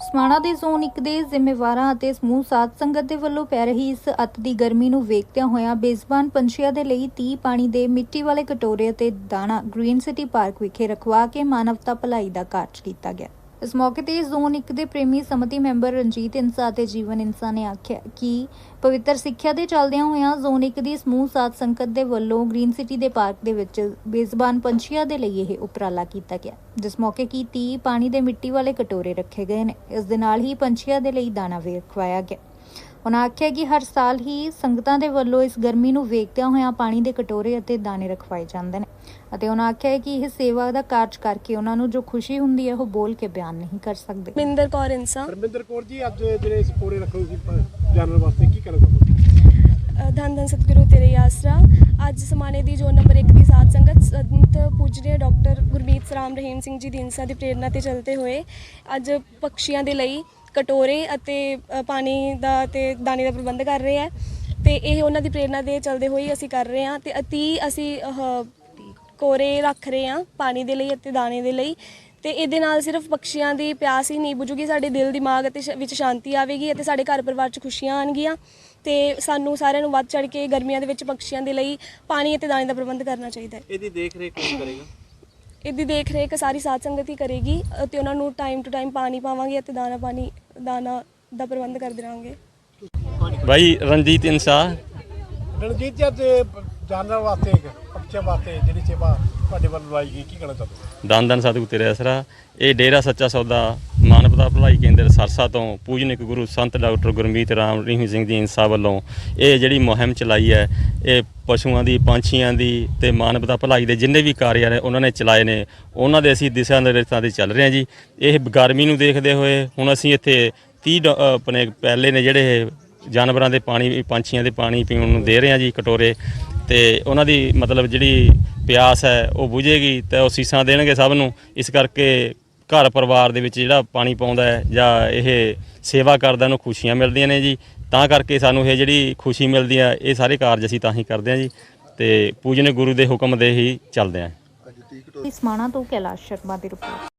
ਸਮਾਣਾ ਦੇ ਜ਼ੋਨ 1 ਦੇ ਜ਼ਿੰਮੇਵਾਰਾਂ ਅਤੇ ਸਮੂਹ ਸਾਥ ਸੰਗਤ ਦੇ ਵੱਲੋਂ ਪੈ ਰਹੀ ਇਸ ਅਤ ਦੀ ਗਰਮੀ ਨੂੰ ਵੇਖਦਿਆਂ ਹੋਇਆਂ ਬੇਜ਼ਬਾਨ ਪੰਛੀਆਂ ਦੇ ਲਈ 30 ਪਾਣੀ ਦੇ ਮਿੱਟੀ ਵਾਲੇ ਕਟੋਰੇ ਅਤੇ ਦਾਣਾ ਗ੍ਰੀਨ ਸਿਟੀ ਪਾਰਕ ਵਿਖੇ ਰਖਵਾ ਕੇ ਮਾਨਵਤਾ ਭਲਾਈ ਦਾ ਕਾਰਜ ਕੀਤਾ ਗਿਆ। ਇਸ ਮੌਕੇ ਤੇ ਜ਼ੋਨ 1 ਦੇ ਪ੍ਰੇਮੀ ਸਮਿਤੀ ਮੈਂਬਰ ਰਣਜੀਤ ਇੰਸਾ ਅਤੇ ਜੀਵਨ ਇੰਸਾ ਨੇ ਆਖਿਆ ਕਿ ਪਵਿੱਤਰ ਸਿੱਖਿਆ ਦੇ ਚੱਲਦਿਆਂ ਹੋਇਆਂ ਜ਼ੋਨ 1 ਦੀ ਸਮੂਹ ਸਾਥ ਸੰਗਤ ਦੇ ਵੱਲੋਂ ਗ੍ਰੀਨ ਸਿਟੀ ਦੇ ਪਾਰਕ ਦੇ ਵਿੱਚ ਬੇਜ਼ਬਾਨ ਪੰਛੀਆਂ ਦੇ ਲਈ ਇਹ ਉਪਰਾਲਾ ਕੀਤਾ ਗਿਆ, ਜਿਸ ਮੌਕੇ ਕੀ 30 ਪਾਣੀ ਦੇ ਮਿੱਟੀ ਵਾਲੇ ਕਟੋਰੇ ਰੱਖੇ ਗਏ ਨੇ। ਇਸ ਦੇ ਨਾਲ ਹੀ ਪੰਛੀਆਂ ਦੇ ਲਈ ਦਾਣਾ ਵੀ ਰਖਵਾਇਆ ਗਿਆ। ਉਹਨਾਂ ਆਖਿਆ ਕਿ ਹਰ ਸਾਲ ਹੀ ਸੰਗਤਾਂ ਦੇ ਵੱਲੋਂ ਇਸ ਗਰਮੀ ਨੂੰ ਵੇਖਦਿਆਂ ਹੋਇਆਂ ਪਾਣੀ ਦੇ ਕਟੋਰੇ ਅਤੇ ਦਾਣੇ ਰਖਵਾਏ ਜਾਂਦੇ ਨੇ। ਅਤੇ ਉਹਨਾਂ ਆਖਿਆ ਹੈ ਕਿ ਇਹ ਸੇਵਾ ਦਾ ਕਾਰਜ ਕਰਕੇ ਉਹਨਾਂ ਨੂੰ ਜੋ ਖੁਸ਼ੀ ਹੁੰਦੀ ਹੈ ਉਹ ਬੋਲ ਕੇ ਬਿਆਨ ਨਹੀਂ ਕਰ ਸਕਦੇ। ਮਿੰਦਰ ਕੌਰ ਇੰਸਾ ਪਰਮਿੰਦਰ ਕੌਰ ਜੀ ਅੱਜ ਜਿਹੜੇ ਸਪੋਰੇ ਰੱਖੋ ਸੀ ਜਾਨਵਰ ਵਾਸਤੇ ਕੀ ਕਰਨਾ ਧੰਨ ਧੰਨ ਸਤਿਗੁਰੂ ਤੇਰੇ ਆਸਰਾ। ਅੱਜ ਸਮਾਣੇ ਦੀ ਜੋ ਨੰਬਰ 1 ਦੀ ਸਾਧ ਸੰਗਤ ਸੰਤ ਪੂਜਨੀय ਡਾਕਟਰ ਗੁਰਮੀਤ ਸਰਾਮ ਰਹੀਮ ਸਿੰਘ ਜੀ ਦੀ ਇੰਸਾ ਦੀ ਪ੍ਰੇਰਣਾ ਤੇ ਚਲਤੇ ਹੋਏ ਅੱਜ ਪੰਛੀਆਂ ਦੇ ਲਈ ਕਟੋਰੇ ਅਤੇ ਅ, ਪਾਣੀ ਦਾ ਤੇ ਦਾਣੇ ਦਾ ਪ੍ਰਬੰਧ ਕਰ ਰਹੇ ਹੈ ਤੇ ਇਹ ਉਹਨਾਂ ਦੀ ਪ੍ਰੇਰਣਾ ਦੇ ਚਲਦੇ ਹੋਏ ਅਸੀਂ ਕਰ ਰਹੇ ਹਾਂ ਤੇ ਅਤੀ ਅਸੀਂ ਅਹ, ਕੋਰੇ ਰੱਖ ਰਹੇ ਹਾਂ ਪਾਣੀ ਦੇ ਲਈ ਅਤੇ ਦਾਣੇ ਦੇ ਲਈ। ਤੇ ਇਹਦੇ ਨਾਲ ਸਿਰਫ ਪੰਛੀਆਂ ਦੀ ਪਿਆਸ ਹੀ ਨਹੀਂ ਬੁਝੂਗੀ ਸਾਡੇ ਦਿਲ ਦਿਮਾਗ ਅਤੇ ਸ਼- ਵਿੱਚ ਸ਼ਾਂਤੀ ਆਵੇਗੀ ਅਤੇ ਸਾਡੇ ਘਰ ਪਰਿਵਾਰ 'ਚ ਖੁਸ਼ੀਆਂ ਆਣਗੀਆਂ ਤੇ ਸਾਨੂੰ ਸਾਰਿਆਂ ਨੂੰ ਵੱਧ ਚੜ ਕੇ ਗਰਮੀਆਂ ਦੇ ਵਿੱਚ ਪੰਛੀਆਂ ਦੇ ਲਈ ਪਾਣੀ ਅਤੇ ਦਾਣੇ ਦਾ ਪ੍ਰਬੰਧ ਕਰਨਾ ਚਾਹੀਦਾ ਹੈ। ਇਹਦੀ ਦੇਖ ਰੇਖ ਕੌਣ ਕਰੇਗਾ? ਇਹਦੀ ਦੇਖ ਰੇਖ ਸਾਰੀ ਸਾਧ ਸੰਗਤ ਹੀ ਕਰੇਗੀ ਅਤੇ ਉਹਨਾਂ ਨੂੰ ਟਾਈਮ ਟੂ ਟਾਈਮ ਪਾਣੀ ਪਾਵਾਂਗੇ ਅਤੇ ਦਾਣਾ ਪਾਣੀ ਦਾਣਾ ਦਾ ਪ੍ਰਬੰਧ ਕਰਦੇ ਰਹਾਂਗੇ ਭਾਈ ਰਣਜੀਤ ਇਨਸਾ। ਰਣਜੀਤ ਜੀ ਅੱਜ ਜਾਨਵਰ ਵਾਸਤੇ ਪੰਛੀਆਂ ਵਾਸਤੇ ਜਿਹੜੀ ਸੇਵਾ ਤੁਹਾਡੇ ਵੱਲੋਂ ਲਾਈ ਗਈ ਕੀ ਕਹਿਣਾ ਚਾਹੁੰਦੇ? ਦਨ ਦਨ ਸਤਿਗੁਰ ਤੇਰੇ ਅਸਰਾ। ਇਹ ਡੇਰਾ ਸੱਚਾ ਸੌਦਾ ਮਾਨਵਤਾ ਭਲਾਈ ਕੇਂਦਰ ਸਰਸਾ ਤੋਂ ਪੂਜਨਿਕ ਗੁਰੂ ਸੰਤ ਡਾਕਟਰ ਗੁਰਮੀਤ ਰਾਮ ਰਹੀਮ ਸਿੰਘ ਦੀ ਇਨਸਾ ਵੱਲੋਂ ਇਹ ਜਿਹੜੀ ਮੁਹਿੰਮ ਚਲਾਈ ਹੈ, ਇਹ ਪਸ਼ੂਆਂ ਦੀ, ਪੰਛੀਆਂ ਦੀ ਤੇ ਮਾਨਵਤਾ ਭਲਾਈ ਦੇ ਜਿੰਨੇ ਵੀ ਕਾਰਜ ਨੇ ਉਹਨਾਂ ਨੇ ਚਲਾਏ ਨੇ, ਉਹਨਾਂ ਦੇ ਅਸੀਂ ਦਿਸ਼ਾ ਨਿਰਦੇਸ਼ਾਂ ਤੇ ਚੱਲ ਰਹੇ ਹਾਂ ਜੀ। ਇਹ ਗਰਮੀ ਨੂੰ ਦੇਖਦੇ ਹੋਏ ਹੁਣ ਅਸੀਂ ਇੱਥੇ 30 ਡ- ਆਪਣੇ ਪਹਿਲੇ ਨੇ ਜਿਹੜੇ ਇਹ ਜਾਨਵਰਾਂ ਦੇ ਪਾਣੀ, ਪੰਛੀਆਂ ਦੇ ਪਾਣੀ ਪੀਣ ਨੂੰ ਦੇ ਰਹੇ ਹਾਂ ਜੀ ਕਟੋਰੇ ਤੇ ਉਹਨਾਂ ਦੀ ਮਤਲਬ ਜਿਹੜੀ ਪਿਆਸ ਹੈ ਉਹ ਬੁਝੇਗੀ ਤੇ ਉਹ ਸੀਸਾਂ ਦੇਣਗੇ ਸਭ ਨੂੰ। ਇਸ ਕਰਕੇ ਘਰ ਪਰਿਵਾਰ ਦੇ ਵਿੱਚ ਜਿਹੜਾ ਪਾਣੀ ਪਾਉਂਦਾ ਹੈ ਜਾਂ ਇਹ ਸੇਵਾ ਕਰਦਾ ਨੂੰ ਖੁਸ਼ੀਆਂ ਮਿਲਦੀਆਂ ਨੇ ਜੀ। ਤਾਂ ਕਰਕੇ ਸਾਨੂੰ ਇਹ ਜਿਹੜੀ ਖੁਸ਼ੀ ਮਿਲਦੀ ਹੈ ਇਹ ਸਾਰੇ ਕਾਰਜ ਅਸੀਂ ਤਾਂ ਹੀ ਕਰਦੇ ਹਾਂ ਜੀ ਤੇ ਪੂਜਨ ਗੁਰੂ ਦੇ ਹੁਕਮ ਦੇ ਹੀ ਚੱਲਦੇ ਹਾਂ ਸਮਾਣਾ ਤੋਂ ਕੈਲਾਸ਼ ਸ਼ਰਮਾ ਦੀ ਰਿਪੋਰਟ।